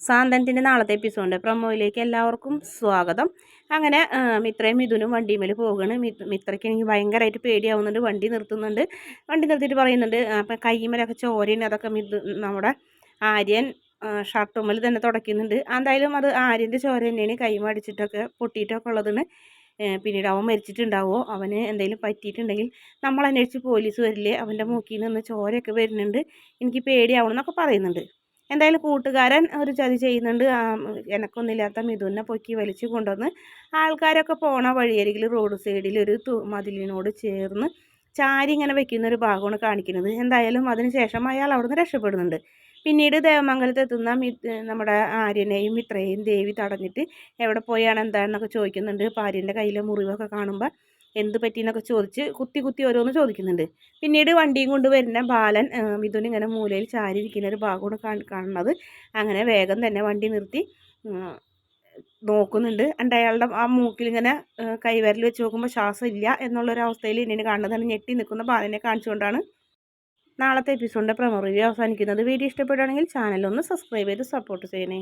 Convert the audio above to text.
സാന്തനത്തിന്റെ നാളത്തെ എപ്പിസോഡ് പ്രൊമോയിലേക്ക് എല്ലാവർക്കും സ്വാഗതം. അങ്ങനെ മിത്രയും മിഥുനും വണ്ടിമേൽ പോകുകയാണ് മിത്രയ്ക്ക് എനിക്ക് ഭയങ്കരമായിട്ട് പേടിയാവുന്നുണ്ട്. വണ്ടി നിർത്തുന്നുണ്ട്. വണ്ടി നിർത്തിയിട്ട് പറയുന്നുണ്ട് അപ്പം കൈമലൊക്കെ ചോരയാണ് അതൊക്കെ മിഥു നമ്മുടെ ആര്യൻ ഷർട്ടുമ്മൽ തന്നെ തുടയ്ക്കുന്നുണ്ട്. എന്തായാലും അത് ആര്യന്റെ ചോര തന്നെയാണ്. കൈമ അടിച്ചിട്ടൊക്കെ പൊട്ടിയിട്ടൊക്കെ ഉള്ളതാണ് പിന്നീട് അവൻ മരിച്ചിട്ടുണ്ടാവുമോ? അവന് എന്തെങ്കിലും പറ്റിയിട്ടുണ്ടെങ്കിൽ നമ്മൾ അന്വേഷിച്ച് പോലീസ് വരില്ലേ? അവന്റെ മൂക്കിൽ നിന്ന് ചോരയൊക്കെ വരുന്നുണ്ട്. എനിക്ക് പേടിയാവണം എന്നൊക്കെ പറയുന്നുണ്ട്. എന്തായാലും കൂട്ടുകാരൻ ഒരു ചതി ചെയ്യുന്നുണ്ട്. എനക്കൊന്നുമില്ലാത്ത മിഥുനെ പൊക്കി വലിച്ചു കൊണ്ടുവന്ന് ആൾക്കാരൊക്കെ പോണ വഴിയരികിൽ റോഡ് സൈഡിൽ ഒരു മതിലിനോട് ചേർന്ന് ചാരി ഇങ്ങനെ വെക്കുന്ന ഒരു ഭാഗമാണ് കാണിക്കുന്നത്. എന്തായാലും അതിന് ശേഷം അയാൾ അവിടുന്ന് രക്ഷപ്പെടുന്നുണ്ട്. പിന്നീട് ദേവമംഗലത്ത് എത്തുന്ന നമ്മുടെ ആര്യനെയും മിത്രയെയും ദേവി തടഞ്ഞിട്ട് എവിടെ പോയാണ് എന്താണെന്നൊക്കെ ചോദിക്കുന്നുണ്ട്. ആര്യന്റെ കയ്യിലെ മുറിവൊക്കെ കാണുമ്പോൾ എന്ത് പറ്റിയെന്നൊക്കെ ചോദിച്ച് കുത്തി കുത്തി ഓരോന്ന് ചോദിക്കുന്നുണ്ട്. പിന്നീട് വണ്ടിയും കൊണ്ട് വരുന്ന ബാലൻ മിഥുൻ ഇങ്ങനെ മൂലയിൽ ചാരിയിരിക്കുന്ന ഒരു ഭാഗമാണ് കാണുന്നത്. അങ്ങനെ വേഗം തന്നെ വണ്ടി നിർത്തി നോക്കുന്നുണ്ട്. എന്റെ അയാളുടെ ആ മൂക്കിൽ ഇങ്ങനെ കൈവരൽ വെച്ച് നോക്കുമ്പോൾ ശ്വാസം ഇല്ല എന്നുള്ളൊരവസ്ഥയിൽ ഇനി കാണുന്നതാണ് ഞെട്ടി നിൽക്കുന്ന ബാലനെ കാണിച്ചുകൊണ്ടാണ് നാളത്തെ എപ്പിസോഡിന്റെ പ്രമോ അവസാനിക്കുന്നത്. വീഡിയോ ഇഷ്ടപ്പെടുകയാണെങ്കിൽ ചാനലൊന്ന് സബ്സ്ക്രൈബ് ചെയ്ത് സപ്പോർട്ട് ചെയ്യണേ.